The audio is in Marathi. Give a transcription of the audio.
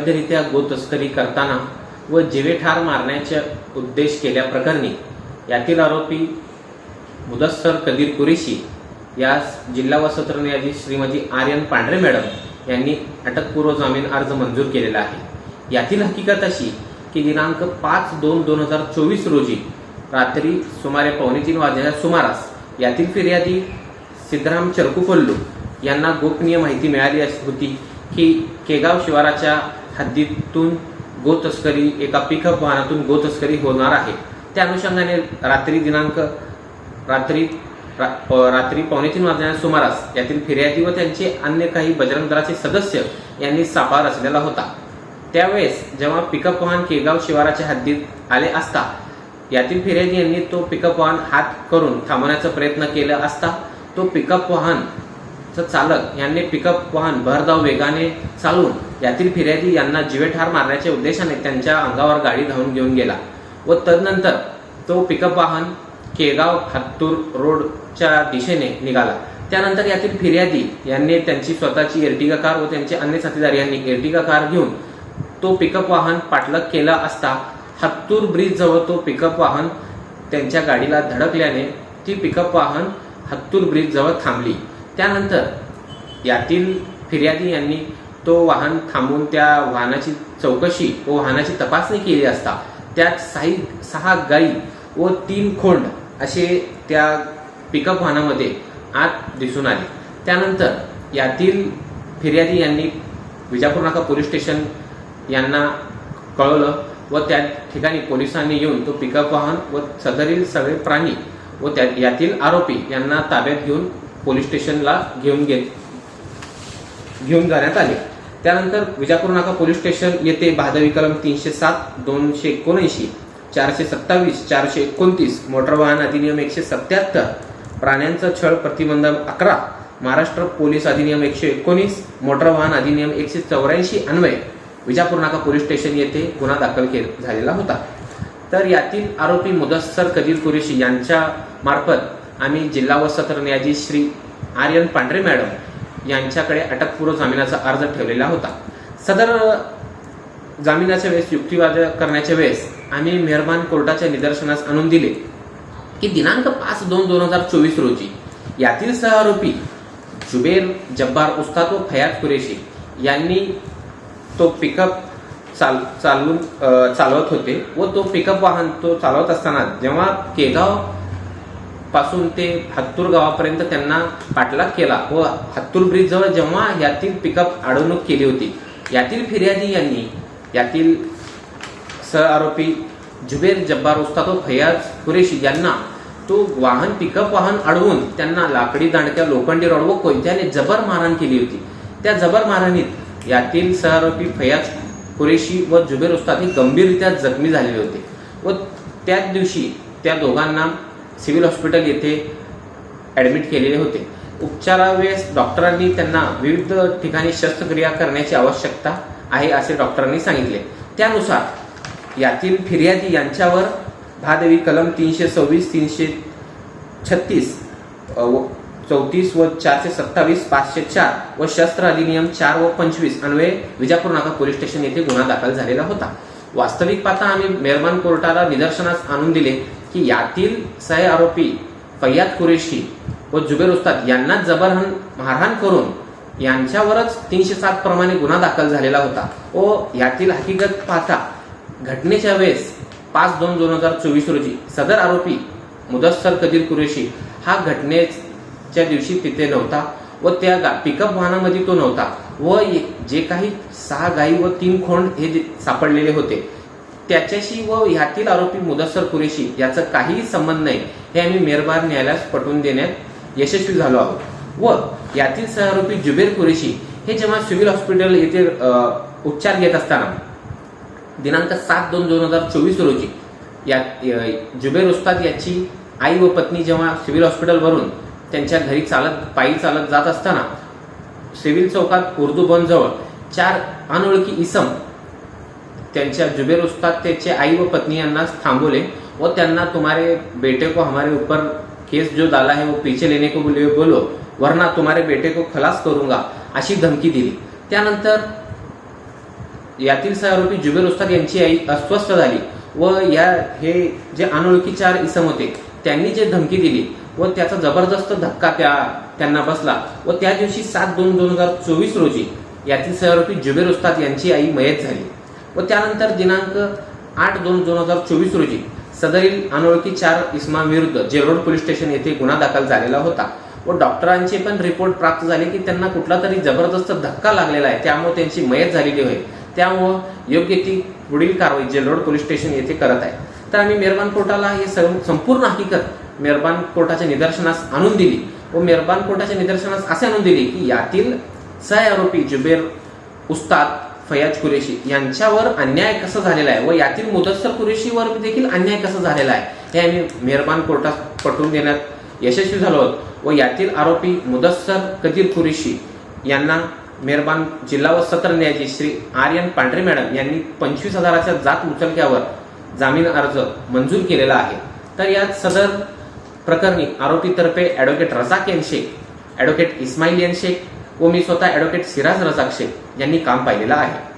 अवैधरित्या गोतस्करी करताना व जीवेठार मारण्याचे उद्देश केल्याप्रकरणी यातील आरोपी मुदस्सर कदीर कुरेशी यास जिल्हा व सत्र न्यायाधीश श्रीमती आर्यन पांढरे मॅडम यांनी अटकपूर्व जामीन अर्ज मंजूर केलेला आहे. यातील हकीकत अशी की दिनांक पाच दोन दोन हजार चोवीस रोजी रात्री सुमारे पावणे तीन वाजण्याच्या सुमारास यातील फिर्यादी सिद्धराम चरकुपल्लू यांना गोपनीय माहिती मिळाली अशी होती की केगाव शिवाराच्या हद्दीतून गोतस्करी एका पिकअप वाहनातून गोतस्करी होणार आहे. त्या अनुषंगाने रात्री दिनांक रात्री रा- रात्री पावणे तीन वाजण्याच्या सुमारास यातील फिर्यादी व त्यांचे अन्य काही बजरंग दलाचे सदस्य यांनी सापळा रचलेला होता. त्यावेळेस जेव्हा पिकअप वाहन केगाव शिवाराच्या हद्दीत आले असता यातील फिर्यादी यांनी तो पिकअप वाहन हात करून थांबवण्याचा प्रयत्न केला असता तो पिकअप वाहन चालक यांनी पिकअप वाहन भरधाव वेगाने चालवून यातील फिर्यादी यांना जीवेठार मारण्याच्या उद्देशाने त्यांच्या अंगावर गाडी धावून घेऊन गेला व तदनंतर तो पिकअप वाहन केगाव हत्तूर रोडच्या दिशेने निघाला. त्यानंतर यातील फिर्यादी यांनी त्यांची स्वतःची एर्टिगा कार व त्यांचे अन्य साथीदार यांनी एर्टिगा कार घेऊन तो पिकअप वाहन पाठलाग केला असता हत्तूर ब्रिज जवळ तो पिकअप वाहन त्यांच्या गाडीला धडकल्याने ती पिकअप वाहन हत्तूर ब्रिज जवळ थांबली. त्यानंतर यातील फिर्यादी यांनी तो वाहन थांबून त्या वाहनाची चौकशी व वाहनाची तपासणी केली असता त्यात साई सहा गाई व तीन खोंड असे त्या पिकअप वाहनामध्ये आत दिसून आले. त्यानंतर यातील फिर्यादी यांनी विजापूर नाका पोलीस स्टेशन यांना कळवलं व त्या ठिकाणी पोलिसांनी येऊन तो पिकअप वाहन व सदरील सगळे प्राणी व त्या यातील आरोपी यांना ताब्यात घेऊन पोलीस स्टेशनला घेऊन गे घेऊन जाण्यात आले. त्यानंतर विजापूर नाका पोलीस स्टेशन येथे भादवी कलम तीनशे सात दोनशे एकोणऐंशी चारशे सत्तावीस चारशे एकोणतीस मोटर वाहन अधिनियम एकशे सत्याहत्तर प्राण्यांचा छळ प्रतिबंध अकरा महाराष्ट्र पोलीस अधिनियम एकशे एकोणीस मोटर वाहन अधिनियम एकशे चौऱ्याऐंशी अन्वये विजापूर नाका पोलीस स्टेशन येथे गुन्हा दाखल के झालेला होता. तर यातील आरोपी मुदस्सर कदीर कुरेशी यांच्या मार्फत आम्ही जिल्हा व सत्र न्यायाधीश श्री आर्यन पांढरे मॅडम यांच्याकडे अटकपूर्व जामिनाचा अर्ज ठेवलेला होता. सदर जामिनाच्या वेळेस युक्तिवाद करण्याच्या वेळेस आम्ही मेहरबान कोर्टाच्या निदर्शनास आणून दिले की दिनांक पाच दोन दोन हजार चोवीस रोजी यातील सहआरोपी जुबेर जब्बार उस्ताद व फयाज कुरेशी यांनी तो पिकअप चाल चालून चालवत होते व तो पिकअप वाहन तो चालवत असताना जेव्हा केगाव पासून ते हत्तूर गावापर्यंत त्यांना पाठलाग केला व हत्तूर ब्रिज जवळ जेव्हा यातील पिकअप अडवणूक केली होती यातील फिर्यादी यांनी यातील सहआरोपी जुबेर जब्बार उस्ताद व फयाज कुरेशी यांना तो वाहन पिकअप वाहन अडवून त्यांना लाकडी दांडक्या लोखंडी रॉड व कोयत्याने जबर मारहाण केली होती. त्या जबर मारहाणीत यातील सहआरोपी फयाज कुरेशी व जुबेर उस्ताद हे गंभीररित्या जखमी झालेले होते व त्याच दिवशी त्या दोघांना सिव्हिल हॉस्पिटल येथे ॲडमिट केलेले होते. उपचारावेळेस डॉक्टरांनी त्यांना विविध ठिकाणी शस्त्रक्रिया करण्याची आवश्यकता आहे असे डॉक्टरांनी सांगितले. त्यानुसार यातील फिर्यादी यांच्यावर भादवी कलम तीनशे सव्वीस तीनशे छत्तीस व चौतीस व चारशे सत्तावीस पाचशे चार व शस्त्र अधिनियम चार व पंचवीस अन्वये विजापूर नाका पोलीस स्टेशन येथे गुन्हा दाखल झालेला होता. वास्तविक पाहता आम्ही मेहरबान कोर्टाला निदर्शनास आणून दिले. की यातील सह आरोपी फय्याद कुरेशी व जुबेर उस्ताद यांना जबरहन मारहाण करून यांच्यावरच तीनशे सात प्रमाणे गुन्हा दाखल झालेला होता. व यातील हकीकत पाहता घटनेच्या वेळेस पाच दोन दोन हजार चोवीस रोजी सदर आरोपी मुदस्सर कदीर कुरेशी हा घटनेच्या दिवशी तिथे नव्हता व त्या गा पिकअप वाहनामध्ये तो नव्हता व जे काही सहा गाई व तीन खोंड हे जे सापडलेले होते त्याच्याशी व ह्यातील आरोपी मुदस्सर कुरेशी याचा काहीही संबंध नाही हे आम्ही मेहरबान न्यायालयास पटवून देण्यात यशस्वी झालो आहोत. व यातील सहआरोपी जुबेर कुरेशी हे जेव्हा सिव्हिल हॉस्पिटल येथे उपचार घेत असताना दिनांक सात दोन दोन हजार चोवीस रोजी या जुबेर उस्ताद याची आई व पत्नी जेव्हा सिव्हिल हॉस्पिटलवरून त्यांच्या घरी चालत पायी चालत जात असताना सिव्हिल चौकात उर्दू बनजवळ चार अनोळखी इसम त्यांच्या जुबेर उस्ताद त्याचे आई व पत्नी यांना थांबवले व त्यांना तुम्हारे बेटे को हमारे ऊपर केस जो डाला है वो पीछे लेने को बोले बोलो वरना तुम्हारे बेटे को खलास करूंगा अशी धमकी दिली. त्यानंतर यातील सहआरोपी जुबेर उस्ताद यांची आई अस्वस्थ झाली व या हे जे अनोळखी चार इसम होते त्यांनी जे धमकी दिली व त्याचा जबरदस्त धक्का त्या त्यांना बसला व त्या दिवशी सात दोन दोन हजार चोवीस रोजी यातील सहआरोपी जुबेर उस्ताद यांची आई मयत झाली. व त्यानंतर दिनांक आठ दोन दोन हजार चोवीस रोजी सदरील अनोळखी चार इस्माविरुद्ध जेरोड पोलीस स्टेशन येथे गुन्हा दाखल झालेला होता. व डॉक्टरांचे पण रिपोर्ट प्राप्त झाले की त्यांना कुठला तरी जबरदस्त धक्का लागलेला आहे. त्यामुळे त्यांची मयत झालेली होय. त्यामुळं योग्य ती पुढील कारवाई जेलरोड पोलीस स्टेशन येथे करत आहे. तर आम्ही मेहरबान कोर्टाला हे सर्व- संपूर्ण हकीकत मेहरबान कोर्टाच्या निदर्शनास आणून दिली. व मेहरबान कोर्टाच्या निदर्शनास असे आणून दिली की यातील सह आरोपी जुबेर उस्ताद फयाज कुरेशी यांच्यावर अन्याय कसा झालेला आहे? व यातील मुदस्सर कुरेशीवर देखील अन्याय कसा झालेला आहे? हे आम्ही मेहरबान कोर्टात पटवून देण्यात यशस्वी झालो आहोत. व यातील आरोपी मुदस्सर कदीर कुरेशी यांना मेहरबान जिल्हा व सत्र न्यायाधीश श्री आर्यन पांढरे मॅडम यांनी पंचवीस हजाराच्या जात उचलक्यावर जामीन अर्ज मंजूर केलेला आहे. तर यात सदर प्रकरणी आरोपीतर्फे advocate Razak N Shaikh advocate Ismail N Shaikh व मी स्वतः ॲडव्होकेट सिराज रजाक शेख यांनी काम पाहिलेलं आहे.